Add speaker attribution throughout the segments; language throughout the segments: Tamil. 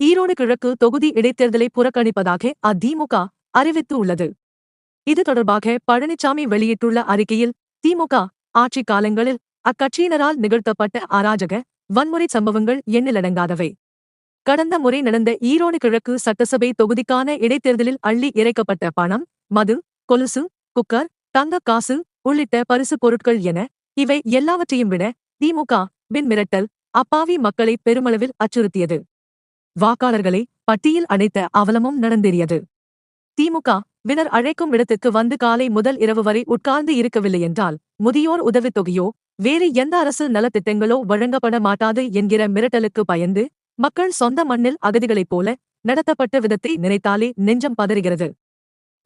Speaker 1: ஈரோடு கிழக்கு தொகுதி இடைத்தேர்தலை புறக்கணிப்பதாக அதிமுக அறிவித்து உள்ளது. இது தொடர்பாக பழனிசாமி வெளியிட்டுள்ள அறிக்கையில் திமுக ஆட்சி காலங்களில் அக்கட்சியினரால் நிகழ்த்தப்பட்ட அராஜக வன்முறை சம்பவங்கள் எண்ணிலடங்காதவை. கடந்த முறை நடந்த ஈரோடு கிழக்கு சட்டசபை தொகுதிக்கான இடைத்தேர்தலில் அள்ளி இறைக்கப்பட்ட பணம் மது கொலுசு குக்கர் தங்க காசு உள்ளிட்ட பரிசு பொருட்கள் என இவை எல்லாவற்றையும் விட திமுக பின் மிரட்டல் அப்பாவி மக்களை பெருமளவில் அச்சுறுத்தியது. வாக்காளர்களை பட்டியில் அடைத்த அவலமும் நடந்தேறியது. திமுக வினர் அழைக்கும் இடத்துக்கு வந்து காலை முதல் இரவு வரை உட்கார்ந்து இருக்கவில்லை என்றால் முதியோர் உதவித் தொகையோ வேறு எந்த அரசு நலத்திட்டங்களோ வழங்கப்பட மாட்டாது என்கிற மிரட்டலுக்கு பயந்து மக்கள் சொந்த மண்ணில் அகதிகளைப் போல நடத்தப்பட்ட விதத்தை நினைத்தாலே நெஞ்சம் பதறுகிறது.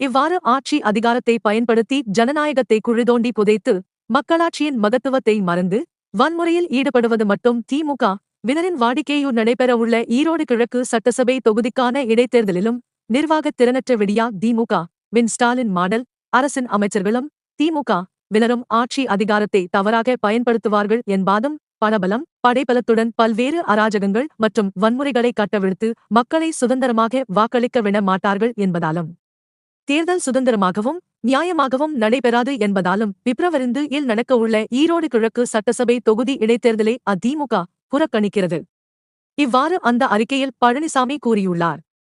Speaker 1: இவ்வாறு ஆட்சி அதிகாரத்தை பயன்படுத்தி ஜனநாயகத்தை குழிதோண்டி புதைத்து மக்களாட்சியின் மகத்துவத்தை மறந்து வன்முறையில் ஈடுபடுவது மட்டும் திமுக வினரின் வாடிக்கையூர் நடைபெறவுள்ள ஈரோடு கிழக்கு சட்டசபை தொகுதிக்கான இடைத்தேர்தலிலும் நிர்வாகத் திறனற்ற விடியா திமுக வின் ஸ்டாலின் மாடல் அரசின் அமைச்சர்களும் திமுக வினரும் ஆட்சி அதிகாரத்தை தவறாக பயன்படுத்துவார்கள் என்பாதும் பணபலம் படைபலத்துடன் பல்வேறு அராஜகங்கள் மற்றும் வன்முறைகளை கட்டவிழ்த்து மக்களை சுதந்திரமாக வாக்களிக்க விட மாட்டார்கள் என்பதாலும் தேர்தல் சுதந்திரமாகவும் நியாயமாகவும் நடைபெறாது என்பதாலும் பிப்ரவரிந்து இல் நடக்கவுள்ள ஈரோடு கிழக்கு சட்டசபை தொகுதி இடைத்தேர்தலை அதிமுக புறக்கணிக்கிறது. இவ்வாறு அந்த அறிக்கையில் பழனிசாமி கூறியுள்ளார்.